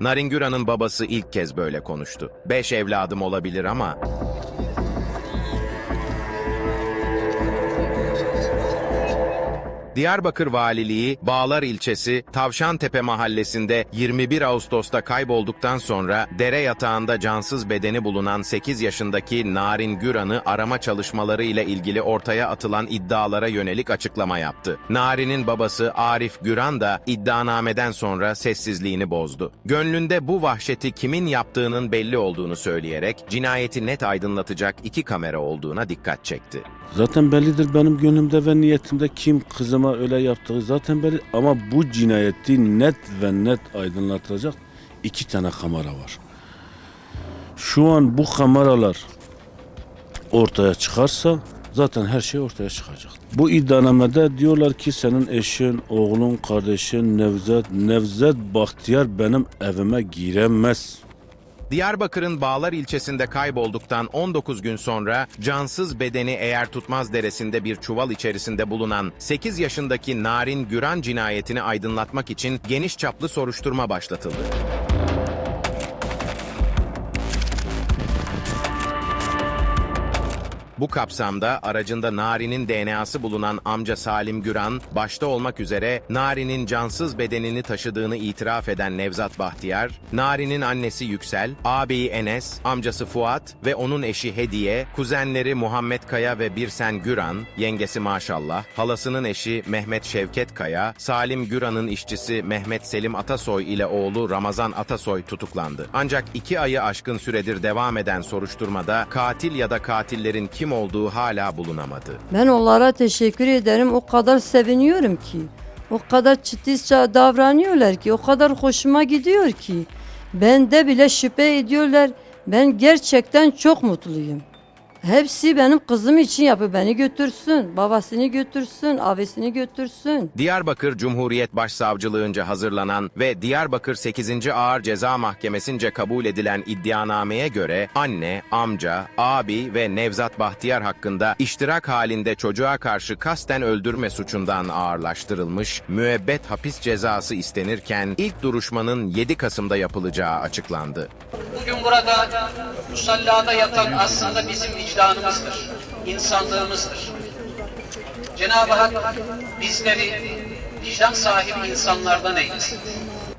Narin Güran'ın babası ilk kez böyle konuştu. Beş evladım olabilir ama Diyarbakır Valiliği, Bağlar ilçesi, Tavşantepe mahallesinde 21 Ağustos'ta kaybolduktan sonra dere yatağında cansız bedeni bulunan 8 yaşındaki Narin Güran'ı arama çalışmaları ile ilgili ortaya atılan iddialara yönelik açıklama yaptı. Narin'in babası Arif Güran da iddianameden sonra sessizliğini bozdu. Gönlünde bu vahşeti kimin yaptığının belli olduğunu söyleyerek cinayeti net aydınlatacak iki kamera olduğuna dikkat çekti. Zaten bellidir benim gönlümde ve niyetimde kim kızıma öyle yaptığı zaten belli. Ama bu cinayeti net ve net aydınlatacak iki tane kamera var. Şu an bu kameralar ortaya çıkarsa zaten her şey ortaya çıkacak. Bu iddianamede diyorlar ki senin eşin, oğlun, kardeşin Nevzat, Nevzat Bahtiyar benim evime giremez. Diyarbakır'ın Bağlar ilçesinde kaybolduktan 19 gün sonra cansız bedeni eğer tutmaz deresinde bir çuval içerisinde bulunan 8 yaşındaki Narin Güran cinayetini aydınlatmak için geniş çaplı soruşturma başlatıldı. Bu kapsamda aracında Nari'nin DNA'sı bulunan amca Salim Güran, başta olmak üzere Nari'nin cansız bedenini taşıdığını itiraf eden Nevzat Bahtiyar, Nari'nin annesi Yüksel, ağabeyi Enes, amcası Fuat ve onun eşi Hediye, kuzenleri Muhammed Kaya ve Birsen Güran, yengesi Maşallah, halasının eşi Mehmet Şevket Kaya, Salim Güran'ın işçisi Mehmet Selim Atasoy ile oğlu Ramazan Atasoy tutuklandı. Ancak iki ayı aşkın süredir devam eden soruşturmada katil ya da katillerin kim olduğu hala bulunamadı. Ben onlara teşekkür ederim. O kadar seviniyorum ki. O kadar titizce davranıyorlar ki. O kadar hoşuma gidiyor ki. Bende bile şüphe ediyorlar. Ben gerçekten çok mutluyum. Hepsi benim kızım için yapıyor. Beni götürsün, babasını götürsün, abisini götürsün. Diyarbakır Cumhuriyet Başsavcılığınca hazırlanan ve Diyarbakır 8. Ağır Ceza Mahkemesince kabul edilen iddianameye göre anne, amca, abi ve Nevzat Bahtiyar hakkında iştirak halinde çocuğa karşı kasten öldürme suçundan ağırlaştırılmış müebbet hapis cezası istenirken ilk duruşmanın 7 Kasım'da yapılacağı açıklandı. Bugün burada musallada yatan aslında bizim vicdanımızdır, insanlığımızdır. Cenab-ı Hak bizleri vicdan sahibi insanlardan eylesin.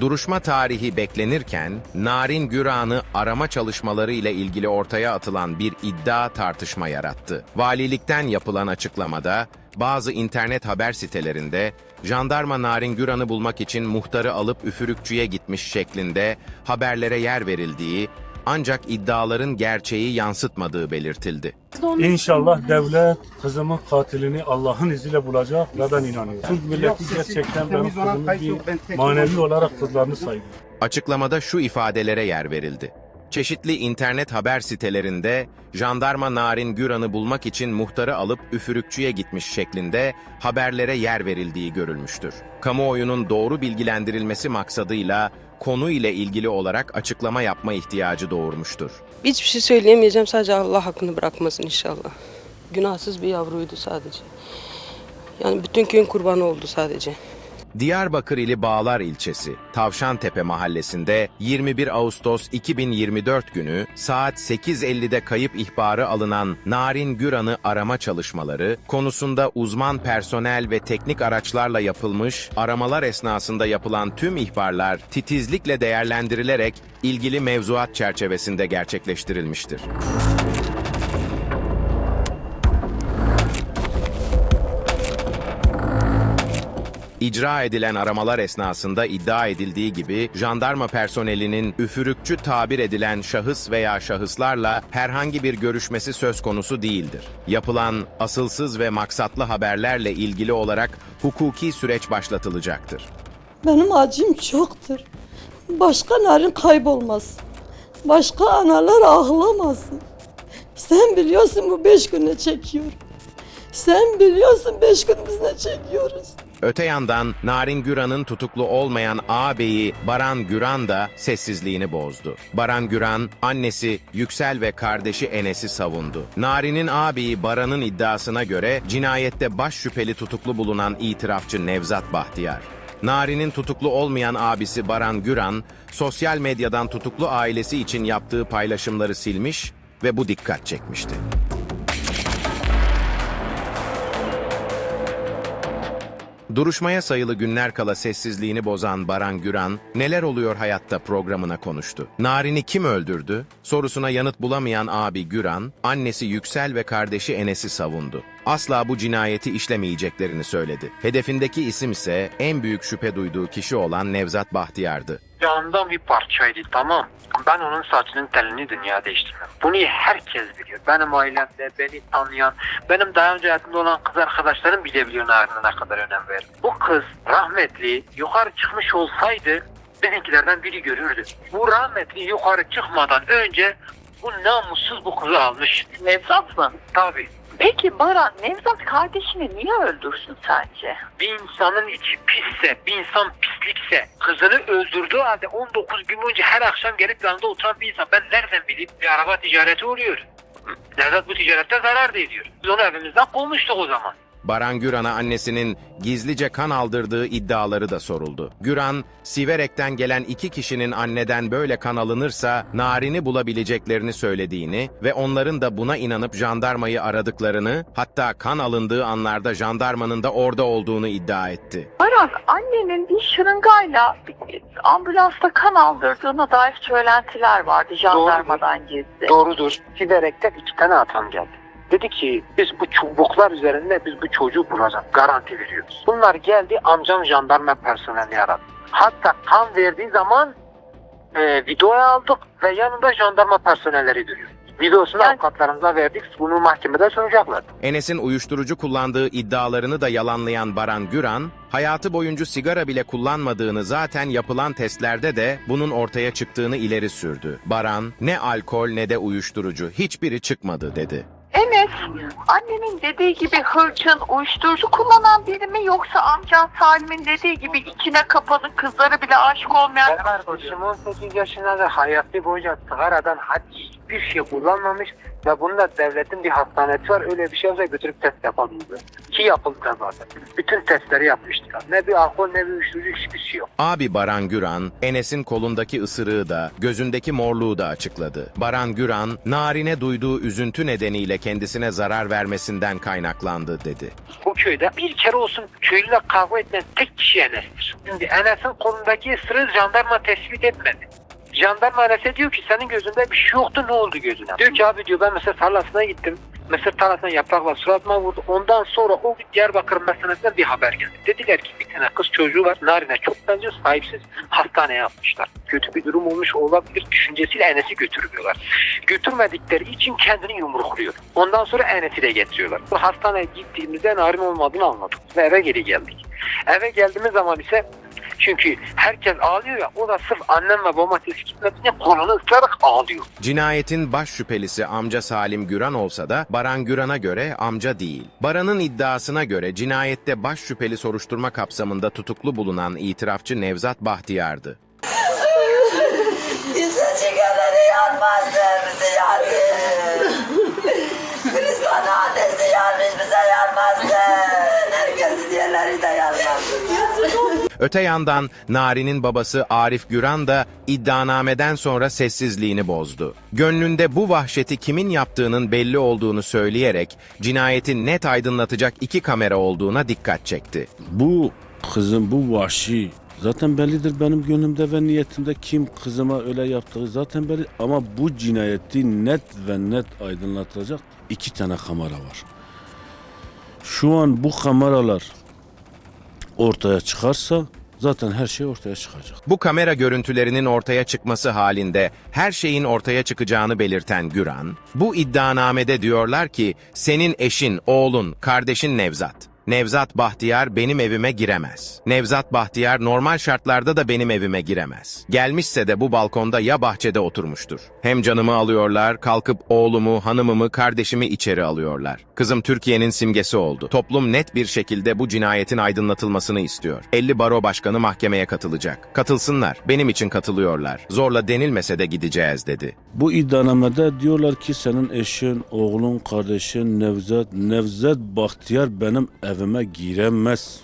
Duruşma tarihi beklenirken, Narin Güran'ı arama çalışmaları ile ilgili ortaya atılan bir iddia tartışma yarattı. Valilikten yapılan açıklamada, bazı internet haber sitelerinde, jandarma Narin Güran'ı bulmak için muhtarı alıp üfürükçüye gitmiş şeklinde haberlere yer verildiği, ancak iddiaların gerçeği yansıtmadığı belirtildi. İnşallah devlet kızımın katilini Allah'ın izniyle bulacak ve ben inanıyorum. Türk milleti gerçekten benim kızımı bir manevi olarak kızlarını sayıyor. Açıklamada şu ifadelere yer verildi. Çeşitli internet haber sitelerinde jandarma Narin Güran'ı bulmak için muhtarı alıp üfürükçüye gitmiş şeklinde haberlere yer verildiği görülmüştür. Kamuoyunun doğru bilgilendirilmesi maksadıyla konu ile ilgili olarak açıklama yapma ihtiyacı doğurmuştur. Hiçbir şey söyleyemeyeceğim. Sadece Allah hakkını bırakmasın inşallah. Günahsız bir yavruydu sadece. Yani bütün köyün kurbanı oldu sadece. Diyarbakır ili Bağlar ilçesi, Tavşantepe mahallesinde 21 Ağustos 2024 günü saat 8.50'de kayıp ihbarı alınan Narin Güran'ı arama çalışmaları konusunda uzman personel ve teknik araçlarla yapılmış aramalar esnasında yapılan tüm ihbarlar titizlikle değerlendirilerek ilgili mevzuat çerçevesinde gerçekleştirilmiştir. İcra edilen aramalar esnasında iddia edildiği gibi jandarma personelinin üfürükçü tabir edilen şahıs veya şahıslarla herhangi bir görüşmesi söz konusu değildir. Yapılan asılsız ve maksatlı haberlerle ilgili olarak hukuki süreç başlatılacaktır. Benim acım çoktur. Başka narin kaybolmasın. Başka analar ağlamasın. Sen biliyorsun bu beş güne çekiyorum. Sen biliyorsun beş gün biz ne çekiyoruz. Öte yandan Narin Güran'ın tutuklu olmayan ağabeyi Baran Güran da sessizliğini bozdu. Baran Güran, annesi Yüksel ve kardeşi Enes'i savundu. Narin'in ağabeyi Baran'ın iddiasına göre cinayette baş şüpheli tutuklu bulunan itirafçı Nevzat Bahtiyar. Nari'nin tutuklu olmayan abisi Baran Güran, sosyal medyadan tutuklu ailesi için yaptığı paylaşımları silmiş ve bu dikkat çekmişti. Duruşmaya sayılı günler kala sessizliğini bozan Baran Güran, neler oluyor hayatta programına konuştu. Narin'i kim öldürdü? Sorusuna yanıt bulamayan abi Güran, annesi Yüksel ve kardeşi Enes'i savundu. Asla bu cinayeti işlemeyeceklerini söyledi. Hedefindeki isim ise en büyük şüphe duyduğu kişi olan Nevzat Bahtiyar'dı. Canımdan bir parçaydı tamam. Ben onun saçının telini dünya değiştirmem. Bunu herkes biliyor. Benim ailemde, beni tanıyan, benim daha önce hayatımda olan kız arkadaşlarım bile biliyor ne kadar önem verir. Bu kız rahmetli yukarı çıkmış olsaydı benimkilerden biri görürdü. Bu rahmetli yukarı çıkmadan önce bu namussuz bu kızı almış. Nevzat mı? Tabii. Peki Baran, Nevzat kardeşini niye öldürsün sence? Bir insanın içi pisse, bir insan pislikse, kızını öldürdüğü halde 19 gün boyunca her akşam gelip yanında oturan bir insan ben nereden bileyim bir araba ticareti oluyor. Nevzat bu ticarette zarar da ediyor. Biz onu evimizden kovmuştuk o zaman. Baran Güran'a annesinin gizlice kan aldırdığı iddiaları da soruldu. Güran, Siverek'ten gelen iki kişinin anneden böyle kan alınırsa Narin'i bulabileceklerini söylediğini ve onların da buna inanıp jandarmayı aradıklarını, hatta kan alındığı anlarda jandarmanın da orada olduğunu iddia etti. Baran, annenin bir şırıngayla bir ambulansta kan aldırdığına dair söylentiler vardı jandarmadan gizli. Doğrudur. Siverek'te iki tane adam geldi. Dedi ki biz bu çubuklar üzerinde biz bu çocuğu bulacağız. Garanti veriyoruz. Bunlar geldi amcam jandarma personelini aradı. Hatta kan verdiği zaman e, videoya aldık ve yanında jandarma personelleri duruyor. Videosunu Yani- avukatlarımıza verdik. Bunu mahkemede sunacaklar. Enes'in uyuşturucu kullandığı iddialarını da yalanlayan Baran Güran, hayatı boyunca sigara bile kullanmadığını zaten yapılan testlerde de bunun ortaya çıktığını ileri sürdü. Baran, ne alkol ne de uyuşturucu hiçbiri çıkmadı dedi. Enes, annenin dediği gibi hırçın, uyuşturucu kullanan biri mi yoksa amcan Salim'in dediği gibi içine kapalı kızları bile aşık olmayan Benim arkadaşım 18 yaşında da hayatı boyunca sigaradan hadi hiçbir şey kullanmamış ve bunda devletin bir hastanesi var. Öyle bir şey olsa götürüp test yapabilirler. Ki yapıldı da zaten. Bütün testleri yapmıştılar. Ne bir alkol ne bir uyuşturucu hiçbir şey yok. Abi Baran Güran, Enes'in kolundaki ısırığı da, gözündeki morluğu da açıkladı. Baran Güran, Narin'e duyduğu üzüntü nedeniyle kendisine zarar vermesinden kaynaklandı dedi. Bu köyde bir kere olsun köylüyle kavga etmeyen tek kişi Enes'tir. Şimdi Enes'in kolundaki ısırığı jandarma tespit etmedi. Jandarma Enes'e diyor ki senin gözünde bir şey yoktu ne oldu gözüne? Diyor ki abi diyor ben mesela tarlasına gittim. Mısır tarlasına yaprakla suratıma vurdu. Ondan sonra o gün Diyarbakır meselesinden bir haber geldi. Dediler ki bir tane kız çocuğu var. Narine çok benziyor sahipsiz. Hastaneye atmışlar. Kötü bir durum olmuş olabilir. Düşüncesiyle Enes'i götürmüyorlar. Götürmedikleri için kendini yumrukluyor. Ondan sonra Enes'i de getiriyorlar. Bu hastaneye gittiğimizde narin olmadığını anladık. Ve eve geri geldik. Eve geldiğimiz zaman ise çünkü herkes ağlıyor ya o da sırf annem ve babam tespit gitmediğinde kolunu ısırarak ağlıyor. Cinayetin baş şüphelisi amca Salim Güran olsa da Baran Güran'a göre amca değil. Baran'ın iddiasına göre cinayette baş şüpheli soruşturma kapsamında tutuklu bulunan itirafçı Nevzat Bahtiyar'dı. Bize çıkanları yanmazdı, bize yandı. Hristiyan annesi yanmış, bize yanmazdı. Herkesin diğerleri de yanmazdı. Öte yandan Nari'nin babası Arif Güran da iddianameden sonra sessizliğini bozdu. Gönlünde bu vahşeti kimin yaptığının belli olduğunu söyleyerek cinayeti net aydınlatacak iki kamera olduğuna dikkat çekti. Bu kızın bu vahşi zaten bellidir benim gönlümde ve niyetimde kim kızıma öyle yaptığı zaten belli ama bu cinayeti net ve net aydınlatacak iki tane kamera var. Şu an bu kameralar ortaya çıkarsa zaten her şey ortaya çıkacak. Bu kamera görüntülerinin ortaya çıkması halinde her şeyin ortaya çıkacağını belirten Güran, bu iddianamede diyorlar ki senin eşin, oğlun, kardeşin Nevzat. Nevzat Bahtiyar benim evime giremez. Nevzat Bahtiyar normal şartlarda da benim evime giremez. Gelmişse de bu balkonda ya bahçede oturmuştur. Hem canımı alıyorlar, kalkıp oğlumu, hanımımı, kardeşimi içeri alıyorlar. Kızım Türkiye'nin simgesi oldu. Toplum net bir şekilde bu cinayetin aydınlatılmasını istiyor. 50 baro başkanı mahkemeye katılacak. Katılsınlar. Benim için katılıyorlar. Zorla denilmese de gideceğiz dedi. Bu iddianamede diyorlar ki senin eşin, oğlun, kardeşin Nevzat, Nevzat Bahtiyar benim evime giremez.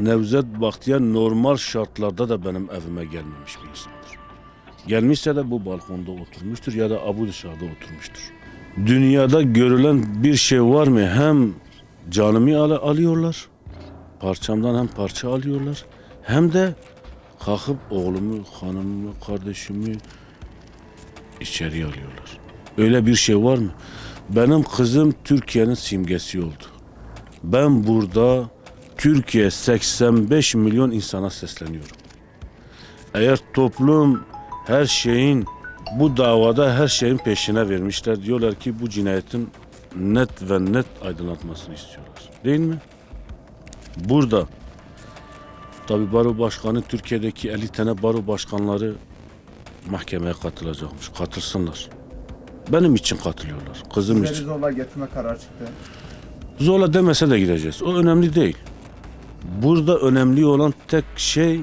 Nevzat Bahtiyar normal şartlarda da benim evime gelmemiş bir insandır. Gelmişse de bu balkonda oturmuştur ya da abu dışarıda oturmuştur. Dünyada görülen bir şey var mı? Hem canımı al- alıyorlar, parçamdan hem parça alıyorlar, hem de kalkıp oğlumu, hanımımı, kardeşimi içeriye alıyorlar. Öyle bir şey var mı? Benim kızım Türkiye'nin simgesi oldu. Ben burada Türkiye 85 milyon insana sesleniyorum. Eğer toplum her şeyin bu davada her şeyin peşine vermişler. Diyorlar ki bu cinayetin net ve net aydınlatmasını istiyorlar. Değil mi? Burada tabi baro başkanı Türkiye'deki 50 tane baro başkanları mahkemeye katılacakmış. Katılsınlar. Benim için katılıyorlar. Kızım Sizleri için. zorla getirme kararı çıktı. Zorla demese de gideceğiz. O önemli değil. Burada önemli olan tek şey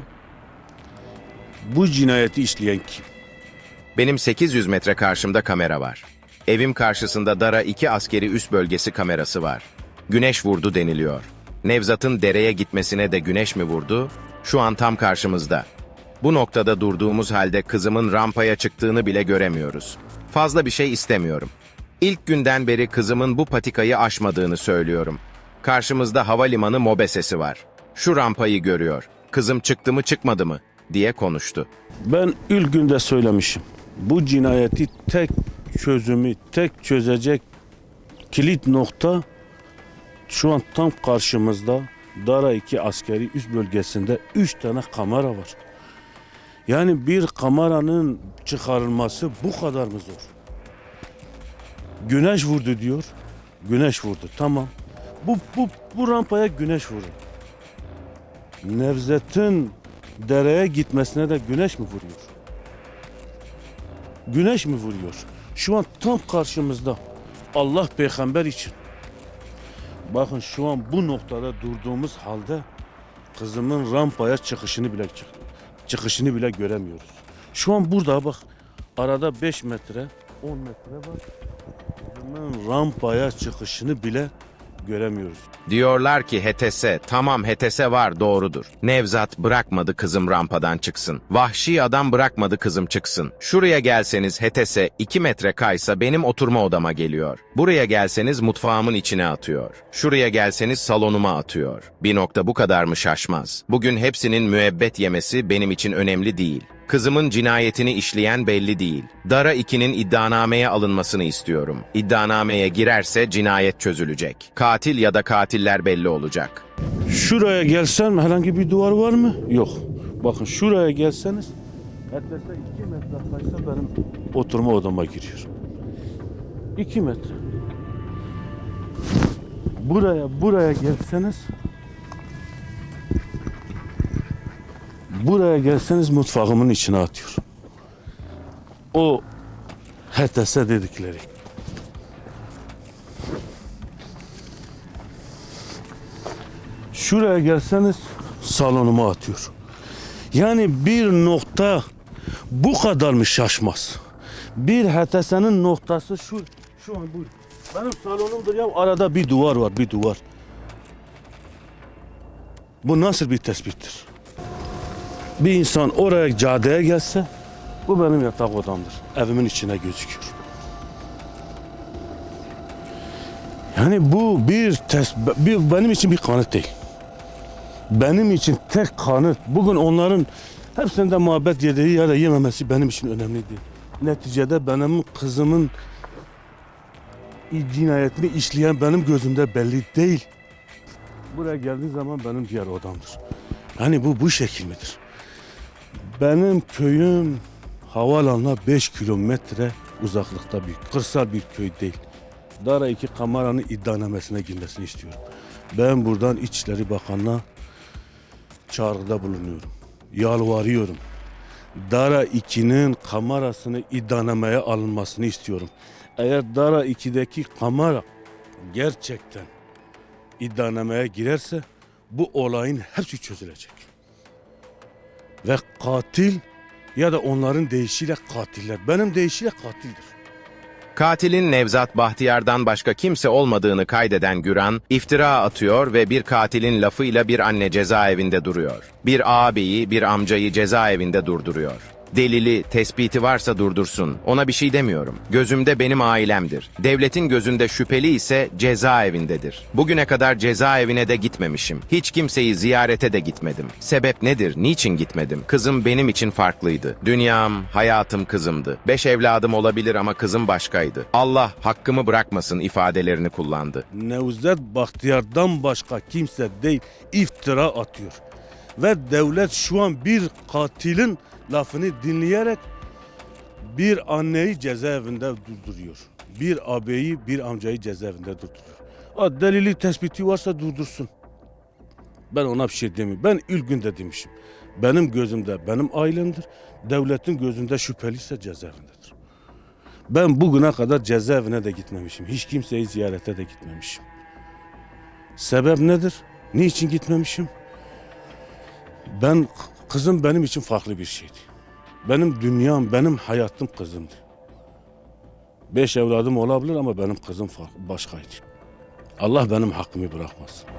bu cinayeti işleyen kim? Benim 800 metre karşımda kamera var. Evim karşısında Dara 2 askeri üst bölgesi kamerası var. Güneş vurdu deniliyor. Nevzat'ın dereye gitmesine de güneş mi vurdu? Şu an tam karşımızda. Bu noktada durduğumuz halde kızımın rampaya çıktığını bile göremiyoruz. Fazla bir şey istemiyorum. İlk günden beri kızımın bu patikayı aşmadığını söylüyorum. Karşımızda havalimanı mobesesi var. Şu rampayı görüyor. Kızım çıktı mı çıkmadı mı diye konuştu. Ben ilk günde söylemişim. Bu cinayeti tek çözümü, tek çözecek kilit nokta şu an tam karşımızda Dara 2 askeri üst bölgesinde 3 tane kamera var. Yani bir kameranın çıkarılması bu kadar mı zor? Güneş vurdu diyor. Güneş vurdu. Tamam. Bu bu bu rampaya güneş vurdu. Nevzet'in dereye gitmesine de güneş mi vuruyor? Güneş mi vuruyor? Şu an tam karşımızda. Allah peygamber için. Bakın şu an bu noktada durduğumuz halde kızımın rampaya çıkışını bile çık- çıkışını bile göremiyoruz. Şu an burada bak arada 5 metre 10 metre var. Kızımın rampaya çıkışını bile göremiyoruz. Diyorlar ki HTS, tamam HTS var doğrudur. Nevzat bırakmadı kızım rampadan çıksın. Vahşi adam bırakmadı kızım çıksın. Şuraya gelseniz HTS 2 metre kaysa benim oturma odama geliyor. Buraya gelseniz mutfağımın içine atıyor. Şuraya gelseniz salonuma atıyor. Bir nokta bu kadar mı şaşmaz? Bugün hepsinin müebbet yemesi benim için önemli değil. Kızımın cinayetini işleyen belli değil. Dara 2'nin iddianameye alınmasını istiyorum. İddianameye girerse cinayet çözülecek. Katil ya da katiller belli olacak. Şuraya gelsem herhangi bir duvar var mı? Yok. Bakın şuraya gelseniz Hatta 2 metre kaysa benim oturma odama giriyor. 2 metre. Buraya buraya gelseniz Buraya gelseniz mutfağımın içine atıyor. O HTS dedikleri. Şuraya gelseniz salonuma atıyor. Yani bir nokta bu kadar mı şaşmaz? Bir HTS'nin noktası şu şu an bu. Benim salonumdur ya arada bir duvar var bir duvar. Bu nasıl bir tespittir? Bir insan oraya caddeye gelse bu benim yatak odamdır. Evimin içine gözüküyor. Yani bu bir, tes bir benim için bir kanıt değil. Benim için tek kanıt bugün onların hepsinde muhabbet yediği ya da yememesi benim için önemli değil. Neticede benim kızımın cinayetini işleyen benim gözümde belli değil. Buraya geldiği zaman benim diğer odamdır. Yani bu bu şekil midir? Benim köyüm havaalanına 5 kilometre uzaklıkta bir kırsal bir köy değil. Dara iki kameranın iddianamesine girmesini istiyorum. Ben buradan İçişleri Bakanı'na çağrıda bulunuyorum. Yalvarıyorum. Dara 2'nin kamerasını iddianamaya alınmasını istiyorum. Eğer Dara 2'deki kamera gerçekten iddianamaya girerse bu olayın hepsi çözülecek. Ve katil ya da onların deyişiyle katiller. Benim deyişiyle katildir. Katilin Nevzat Bahtiyar'dan başka kimse olmadığını kaydeden Güran, iftira atıyor ve bir katilin lafıyla bir anne cezaevinde duruyor. Bir ağabeyi, bir amcayı cezaevinde durduruyor. Delili, tespiti varsa durdursun. Ona bir şey demiyorum. Gözümde benim ailemdir. Devletin gözünde şüpheli ise cezaevindedir. Bugüne kadar cezaevine de gitmemişim. Hiç kimseyi ziyarete de gitmedim. Sebep nedir? Niçin gitmedim? Kızım benim için farklıydı. Dünyam, hayatım kızımdı. Beş evladım olabilir ama kızım başkaydı. Allah hakkımı bırakmasın ifadelerini kullandı. Nevzat Bahtiyar'dan başka kimse değil iftira atıyor. Ve devlet şu an bir katilin lafını dinleyerek bir anneyi cezaevinde durduruyor. Bir abeyi, bir amcayı cezaevinde durduruyor. O delili tespiti varsa durdursun. Ben ona bir şey demiyorum. Ben ilk günde demişim. Benim gözümde benim ailemdir. Devletin gözünde şüpheliyse cezaevindedir. Ben bugüne kadar cezaevine de gitmemişim. Hiç kimseyi ziyarete de gitmemişim. Sebep nedir? Niçin gitmemişim? Ben kızım benim için farklı bir şeydi. Benim dünyam, benim hayatım kızımdı. Beş evladım olabilir ama benim kızım başkaydı. Allah benim hakkımı bırakmasın.